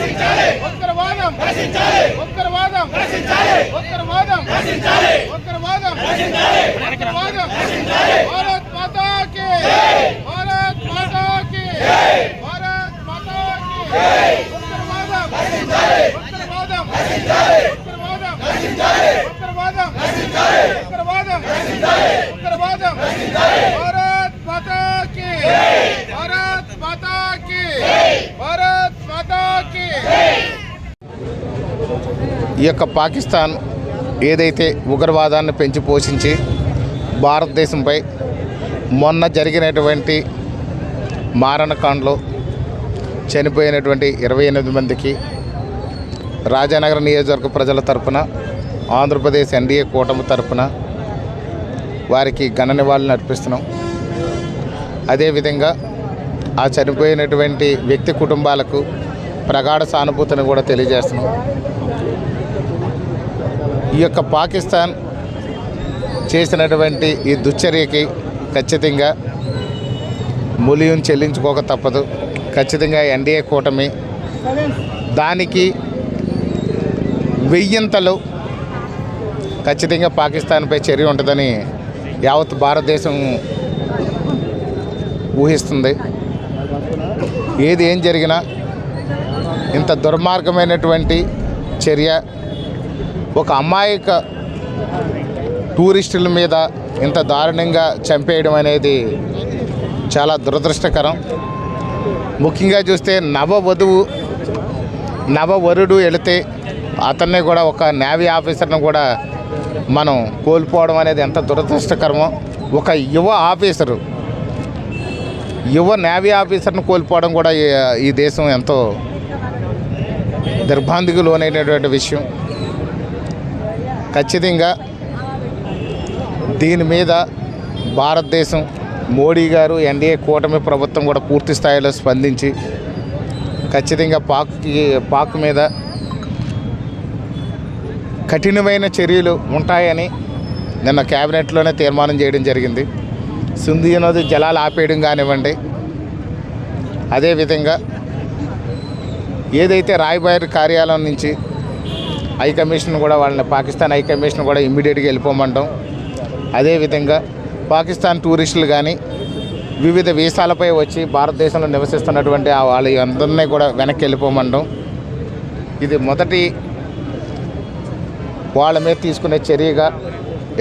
ఉగ్రవాదం ఉగ్రవాదం ఉగ్రవాదం ఉగ్రవాదం ఉగ్రవాదం భారత్ మాతా కి భారత్ మాతా కి భారత్ మాతా కి ఉగ్రవాదం ఉగ్రవాదం ఉగ్రవాదం ఉగ్రవాదం ఉగ్రవాదం ఉగ్రవాదం ఈ యొక్క పాకిస్తాన్ ఏదైతే ఉగ్రవాదాన్ని పెంచి పోషించి భారతదేశంపై మొన్న జరిగినటువంటి మారణకాండలో చనిపోయినటువంటి ఇరవై ఎనిమిది మందికి రాజానగర నియోజకవర్గ ప్రజల తరపున ఆంధ్రప్రదేశ్ ఎన్డీఏ కూటమి తరపున వారికి ఘన నివాళులు అర్పిస్తున్నాం. అదేవిధంగా ఆ చనిపోయినటువంటి వ్యక్తి కుటుంబాలకు ప్రగాఢ సానుభూతిని కూడా తెలియజేస్తున్నాం. ఈ యొక్క పాకిస్తాన్ చేసినటువంటి ఈ దుశ్చర్యకి ఖచ్చితంగా మూల్యం చెల్లించుకోక తప్పదు. ఖచ్చితంగా ఎన్డీఏ కూటమి దానికి వెయ్యింతలు ఖచ్చితంగా పాకిస్తాన్పై చర్య ఉంటుందని యావత్ భారతదేశం ఊహిస్తుంది. ఏది ఏం జరిగినా ఇంత దుర్మార్గమైనటువంటి చర్య ఒక అమాయక టూరిస్టుల మీద ఇంత దారుణంగా చంపేయడం అనేది చాలా దురదృష్టకరం. ముఖ్యంగా చూస్తే నవ వధువు నవ వరుడు వెళితే అతన్ని కూడా ఒక నేవీ ఆఫీసర్ను కూడా మనం కోల్పోవడం అనేది ఎంత దురదృష్టకరమో ఒక యువ ఆఫీసరు యువ నేవీ ఆఫీసర్ను కోల్పోవడం కూడా ఈ- ఈ దేశం ఎంతో దిర్భాంతికి లోనైనటువంటి విషయం. ఖచ్చితంగా దీని మీద భారతదేశం మోడీ గారు ఎన్డీఏ కూటమి ప్రభుత్వం కూడా పూర్తి స్థాయిలో స్పందించి ఖచ్చితంగా పాక్కి పాక్ మీద కఠినమైన చర్యలు ఉంటాయని నిన్న క్యాబినెట్లోనే తీర్మానం చేయడం జరిగింది. సింధు నది జలాలు ఆపేయడం కానివ్వండి అదేవిధంగా ఏదైతే రాయబారి కార్యాలయం నుంచి హై కమిషన్ కూడా వాళ్ళని పాకిస్తాన్ హై కమిషన్ కూడా ఇమ్మీడియట్గా వెళ్ళిపోమంటాం. అదేవిధంగా పాకిస్తాన్ టూరిస్టులు కానీ వివిధ వీసాలపై వచ్చి భారతదేశంలో నివసిస్తున్నటువంటి ఆ వాళ్ళ అందరినీ కూడా వెనక్కి వెళ్ళిపోమంటాం. ఇది మొదటి వాళ్ళ మీద తీసుకునే చర్యగా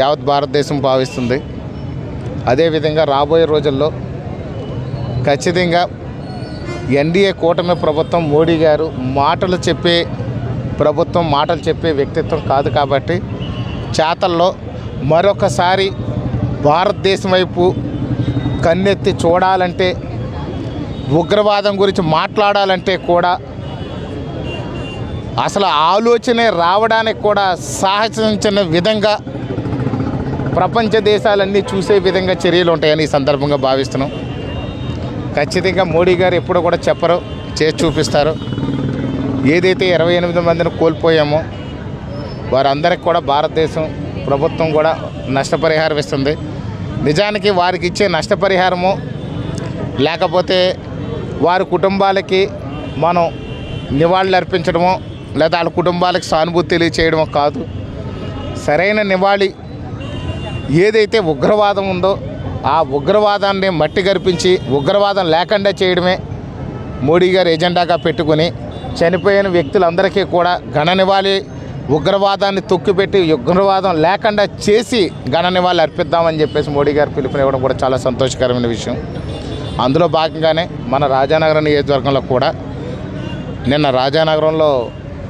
యావత్ భారతదేశం భావిస్తుంది. అదేవిధంగా రాబోయే రోజుల్లో ఖచ్చితంగా ఎన్డీఏ కూటమి ప్రభుత్వం మోడీ గారు మాటలు చెప్పే ప్రభుత్వం మాటలు చెప్పే వ్యక్తిత్వం కాదు కాబట్టి చేతల్లో మరొకసారి భారతదేశం వైపు కన్నెత్తి చూడాలంటే ఉగ్రవాదం గురించి మాట్లాడాలంటే కూడా అసలు ఆలోచనే రావడానికి కూడా సాహసించిన విధంగా ప్రపంచ దేశాలన్నీ చూసే విధంగా చర్యలు ఉంటాయని ఈ సందర్భంగా భావిస్తున్నాం. ఖచ్చితంగా మోడీ గారు ఎప్పుడూ కూడా చెప్పరు చేసి చూపిస్తారు. ఏదైతే ఇరవై ఎనిమిది మందిని కోల్పోయామో వారందరికి కూడా భారతదేశం ప్రభుత్వం కూడా నష్టపరిహారం ఇస్తుంది. నిజానికి వారికి ఇచ్చే నష్టపరిహారము లేకపోతే వారి కుటుంబాలకి మనం నివాళులు అర్పించడమో లేదా వాళ్ళ కుటుంబాలకు సానుభూతి తెలియచేయడమో కాదు. సరైన నివాళి ఏదైతే ఉగ్రవాదం ఉందో ఆ ఉగ్రవాదాన్ని మట్టి గర్పించి ఉగ్రవాదం లేకుండా చేయడమే మోడీ గారు ఎజెండాగా పెట్టుకుని చనిపోయిన వ్యక్తులందరికీ కూడా ఘన నివాళి. ఉగ్రవాదాన్ని తొక్కిపెట్టి ఉగ్రవాదం లేకుండా చేసి ఘన నివాళి అర్పిద్దామని చెప్పేసి మోడీ గారు పిలుపునివ్వడం కూడా చాలా సంతోషకరమైన విషయం. అందులో భాగంగానే మన రాజానగరం నియోజకవర్గంలో కూడా నిన్న రాజానగరంలో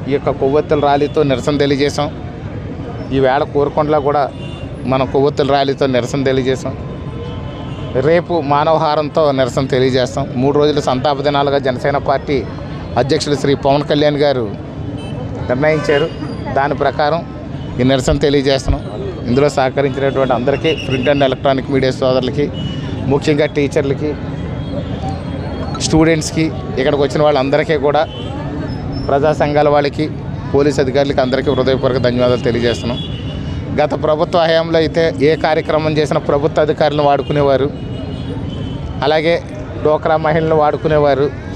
ఈ యొక్క కొవ్వొత్తుల ర్యాలీతో నిరసన తెలియజేశాం. ఈవేళ కోరుకొండలో కూడా మనం కొవ్వొత్తుల ర్యాలీతో నిరసన తెలియజేశాం. రేపు మానవహారంతో నిరసన తెలియజేస్తాం. మూడు రోజుల సంతాప దినాలుగా జనసేన పార్టీ అధ్యక్షులు శ్రీ పవన్ కళ్యాణ్ గారు నిర్ణయించారు. దాని ప్రకారం ఈ నిరసన తెలియజేస్తున్నాం. ఇందులో సహకరించినటువంటి అందరికీ ప్రింట్ అండ్ ఎలక్ట్రానిక్ మీడియా సోదరులకి ముఖ్యంగా టీచర్లకి స్టూడెంట్స్కి ఇక్కడికి వచ్చిన వాళ్ళందరికీ కూడా ప్రజా సంఘాల వాళ్ళకి పోలీస్ అధికారులకి అందరికీ హృదయపూర్వక ధన్యవాదాలు తెలియజేస్తున్నాం. గత ప్రభుత్వ హయాంలో అయితే ఏ కార్యక్రమం చేసినా ప్రభుత్వ అధికారులను వాడుకునేవారు. అలాగే డోక్రా మహిళలను వాడుకునేవారు.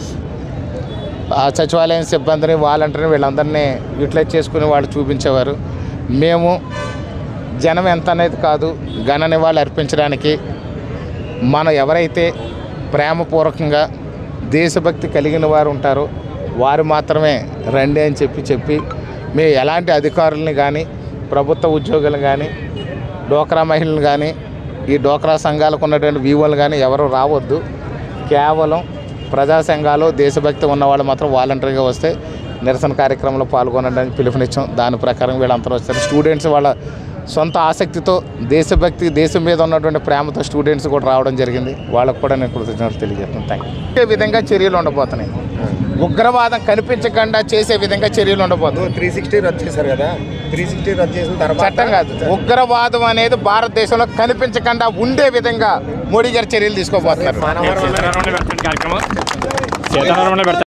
సచివాలయం సిబ్బందిని వాలంటీర్ని వీళ్ళందరినీ యూటిలైజ్ చేసుకుని వాళ్ళు చూపించేవారు. మేము జనం ఎంత అనేది కాదు ఘన వాళ్ళు అర్పించడానికి మనం ఎవరైతే ప్రేమపూర్వకంగా దేశభక్తి కలిగిన వారు ఉంటారో వారు మాత్రమే రండి అని చెప్పి చెప్పి మేము ఎలాంటి అధికారులను కానీ ప్రభుత్వ ఉద్యోగులను కానీ డోక్రా మహిళలు కానీ ఈ డోక్రా సంఘాలకు ఉన్నటువంటి వీవోలు కానీ ఎవరు రావద్దు. కేవలం ప్రజా సంఘాలు దేశభక్తి ఉన్న వాళ్ళు మాత్రం వాలంటరీగా వస్తే నిరసన కార్యక్రమంలో పాల్గొనడానికి పిలుపునిచ్చాం. దాని ప్రకారం వీళ్ళంతా వచ్చారు స్టూడెంట్స్ వాళ్ళ సొంత ఆసక్తితో దేశభక్తి దేశం మీద ఉన్నటువంటి ప్రేమతో స్టూడెంట్స్ కూడా రావడం జరిగింది. వాళ్ళకు కూడా నేను కృతజ్ఞతలు తెలియజేస్తున్నాను. థ్యాంక్ యూ ఈ విధంగా చర్యలు ఉండబోతున్నాయి? ఉగ్రవాదం కనిపించకుండా చేసే విధంగా చర్యలు ఉండబోతున్నాయి. త్రీ సిక్స్టీ రద్దు చేశారు కదా. త్రీ సిక్స్టీ రద్దు చేసిన తర్వాత చట్టం కాదు. ఉగ్రవాదం అనేది భారతదేశంలో కనిపించకుండా ఉండే విధంగా మోడీ గారు చర్యలు తీసుకోబోతున్నారు.